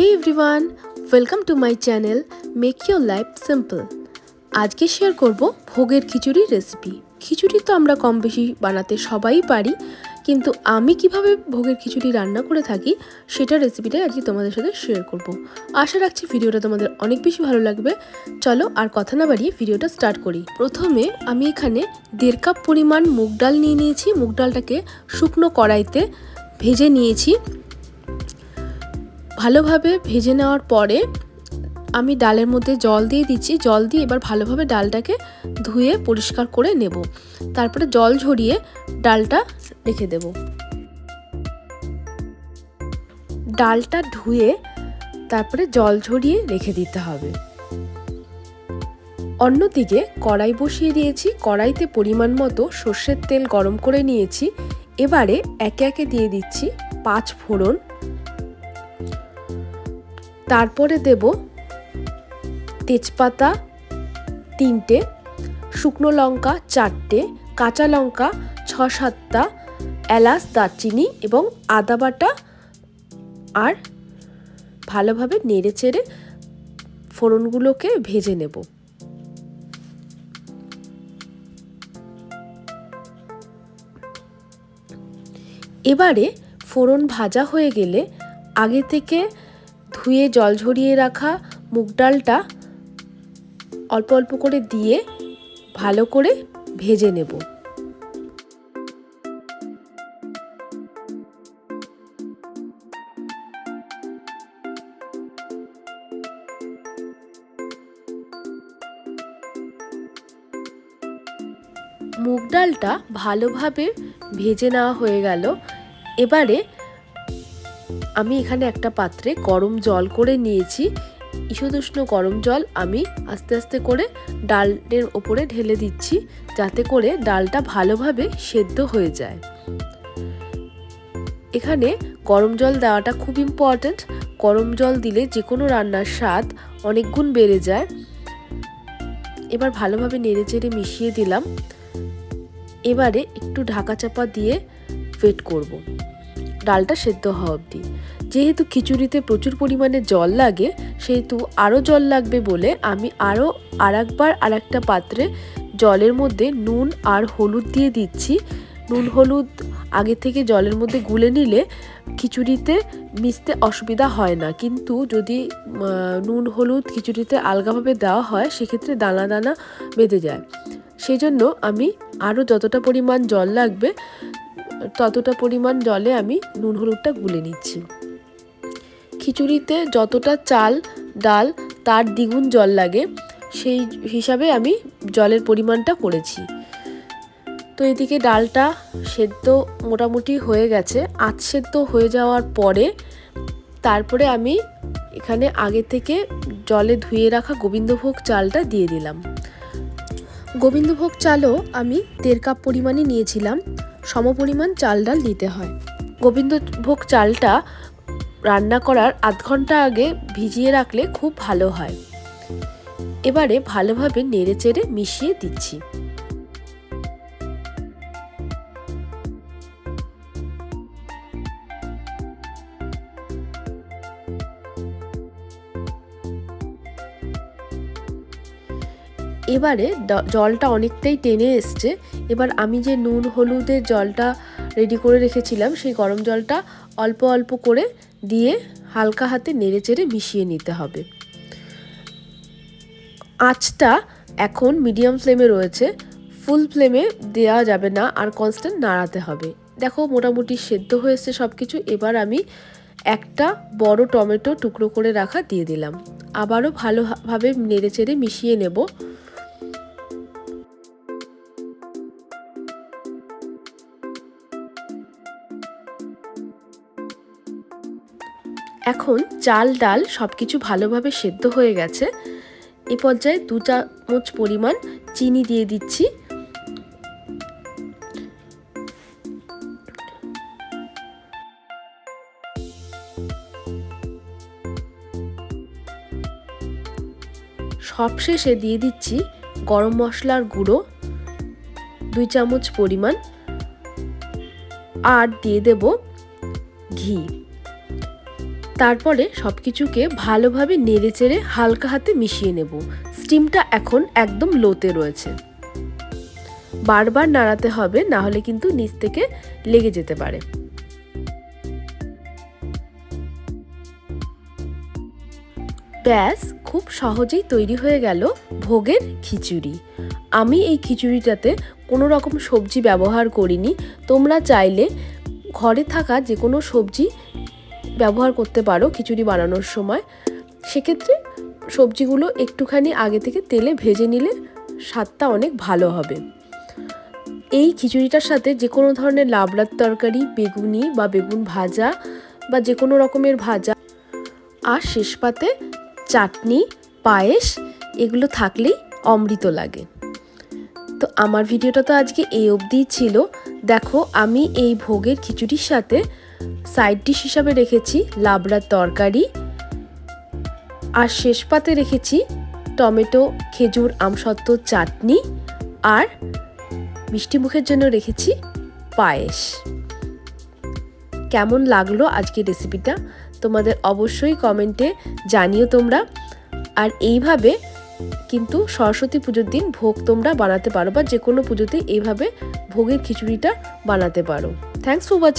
Hey everyone welcome to my channel make your life simple আজকে share করব ভোগের খিচুড়ির রেসিপি খিচুড়ি তো আমরা কম বেশি বানাতে সবাই পারি, কিন্তু আমি কীভাবে ভোগের খিচুড়ি রান্না করে থাকি, সেটা রেসিপিটাই আজকে তোমাদের সাথে শেয়ার করব। আশা রাখছি ভিডিওটা তোমাদের অনেক বেশি ভালো লাগবে। চলো আর কথা না বাড়িয়ে ভিডিওটা স্টার্ট করি। প্রথমে আমি এখানে দেড় কাপ পরিমাণ মুগ ডাল নিয়ে নিয়েছি। মুগ ডালটাকে শুকনো কড়াইতে ভেজে নিয়েছি। ভালোভাবে ভেজে নেওয়ার পরে আমি ডালের মধ্যে জল দিয়ে দিচ্ছি। জল দিয়ে এবার ভালোভাবে ডালটাকে ধুয়ে পরিষ্কার করে নেব। তারপরে জল ঝরিয়ে ডালটা রেখে দেব। ডালটা ধুয়ে তারপরে জল ঝরিয়ে রেখে দিতে হবে। অন্যদিকে কড়াই বসিয়ে দিয়েছি। কড়াইতে পরিমাণ মতো সর্ষের তেল গরম করে নিয়েছি। এবারে একে একে দিয়ে দিচ্ছি পাঁচ ফোড়ন তারপরে দেব তেজপাতা তিনটে, শুকনো লঙ্কা চারটে, কাঁচা লঙ্কা ছ সাতটা, এলাচ, দারচিনি এবং আদা বাটা আর ভালোভাবে নেড়ে চেড়ে ফোড়নগুলোকে ভেজে নেব। এবারে ফোড়ন ভাজা হয়ে গেলে আগে থেকে ধুয়ে জল ঝরিয়ে রাখা মুগ ডালটা অল্প অল্প করে দিয়ে ভালো করে ভেজে নেব। মুগ ডালটা ভালোভাবে ভেজে নেওয়া হয়ে গেল। এবারে আমি এখানে একটা পাত্রে গরম জল করে নিয়েছি। ঈশদুষ্ণ গরম জল আমি আস্তে আস্তে করে ডালের ওপরে ঢেলে দিচ্ছি যাতে করে ডালটা ভালোভাবে সেদ্ধ হয়ে যায়। এখানে গরম জল দেওয়াটা খুব ইম্পর্ট্যান্ট গরম জল দিলে যে কোনো রান্নার স্বাদ অনেক গুণ বেড়ে যায়। এবার ভালোভাবে নেড়ে চেড়ে মিশিয়ে দিলাম। এবারে একটু ঢাকা চাপা দিয়ে ওয়েট করব। ডালটা সেদ্ধ হওয়া অবধি। যেহেতু খিচুড়িতে প্রচুর পরিমাণে জল লাগে, সেহেতু আরও জল লাগবে বলে আমি আরও আর একবার আর একটা পাত্রে জলের মধ্যে নুন আর হলুদ দিয়ে দিচ্ছি। নুন, হলুদ আগে থেকে জলের মধ্যে গুলে নিলে খিচুড়িতে মিশতে অসুবিধা হয় না। কিন্তু যদি নুন, হলুদ খিচুড়িতে আলগাভাবে দেওয়া হয়, সেক্ষেত্রে দানা দানা বেঁধে যায়। সেই জন্য আমি আরও যতটা পরিমাণ জল লাগবে ততটা পরিমাণ জলে আমি নুন হলুদটা গুলে নিচ্ছি। খিচুড়িতে যতটা চাল, ডাল তার দ্বিগুণ জল লাগে, সেই হিসাবে আমি জলের পরিমাণটা করেছি। তো এদিকে ডালটা সেদ্ধ মোটামুটি হয়ে গেছে। আধ সেদ্ধ হয়ে যাওয়ার পরে তারপরে আমি এখানে আগে থেকে জলে ধুয়ে রাখা গোবিন্দভোগ চালটা দিয়ে দিলাম। গোবিন্দভোগ চালও আমি দেড় কাপ পরিমাণই নিয়েছিলাম। সম পরিমাণ চাল ডাল দিতে হয়। গোবিন্দভোগ চালটা রান্না করার আধ ঘণ্টা আগে ভিজিয়ে রাখলে খুব ভালো হয়। এবারে ভালোভাবে নেড়ে চেড়ে মিশিয়ে দিচ্ছি। এবারে জলটা অনেকটাই টেনে এসছে। এবার আমি যে নুন, হলুদের জলটা রেডি করে রেখেছিলাম, সেই গরম জলটা অল্প অল্প করে দিয়ে হালকা হাতে নেড়ে চেড়ে মিশিয়ে নিতে হবে। আঁচটা এখন মিডিয়াম ফ্লেমে রয়েছে। ফুল ফ্লেমে দেওয়া যাবে না, আর কনস্ট্যান্ট নাড়াতে হবে। দেখো, মোটামুটি সেদ্ধ হয়েছে সব কিছু এবার আমি একটা বড় টমেটো টুকরো করে রাখা দিয়ে দিলাম। আবারও ভালোভাবে নেড়ে চেড়ে মিশিয়ে নেব। এখন চাল, ডাল সব কিছু ভালোভাবে সেদ্ধ হয়ে গেছে। এ পর্যায়ে দু চামচ পরিমাণ চিনি দিয়ে দিচ্ছি। সবশেষে দিয়ে দিচ্ছি গরম মশলার গুঁড়ো। দুই চামচ পরিমাণ আর দিয়ে দেব ঘি। তারপরে সব কিছুকে ভালোভাবে নেড়ে চেড়ে হালকা হাতে মিশিয়ে নেব। স্টিমটা এখন একদম লোতে রয়েছে। বারবার নাড়াতে হবে, না হলে কিন্তু নিচ থেকে লেগে যেতে পারে। ব্যাস, খুব সহজেই তৈরি হয়ে গেল ভোগের খিচুড়ি। আমি এই খিচুড়িটাতে কোনো রকম সবজি ব্যবহার করিনি। তোমরা চাইলে ঘরে থাকা যে কোনো সবজি ব্যবহার করতে পারো খিচুড়ি বানানোর সময়। সেক্ষেত্রে সবজিগুলো একটুখানি আগে থেকে তেলে ভেজে নিলে স্বাদটা অনেক ভালো হবে। এই খিচুড়িটার সাথে যে কোনো ধরনের লাবড়ার তরকারি, বেগুনি বা বেগুন ভাজা বা যে কোনো রকমের ভাজা আর শেষ পাতে চাটনি, পায়েস এগুলো থাকলেই অমৃত লাগে। তো আমার ভিডিওটা তো আজকে এই অবধিই ছিল। দেখো আমি এই ভোগের খিচুড়ির সাথে সাইড ডিশ হিসাবে রেখেছি লাবড়ার তরকারি। আর শেষ পাতে রেখেছি টমেটো, খেজুর, আমসত্ত্ব, চাটনি। আর মিষ্টি মুখের জন্য রেখেছি পায়েস। কেমন লাগল আজকের রেসিপিটা তোমাদের অবশ্যই কমেন্টে জানিও তোমরা। আর এইভাবে কিন্তু সরস্বতী পুজোর দিন ভোগ তোমরা বানাতে পারো বা যে কোনো পুজোতে এইভাবে ভোগের খিচুড়িটা বানাতে পারো। Thanks for watching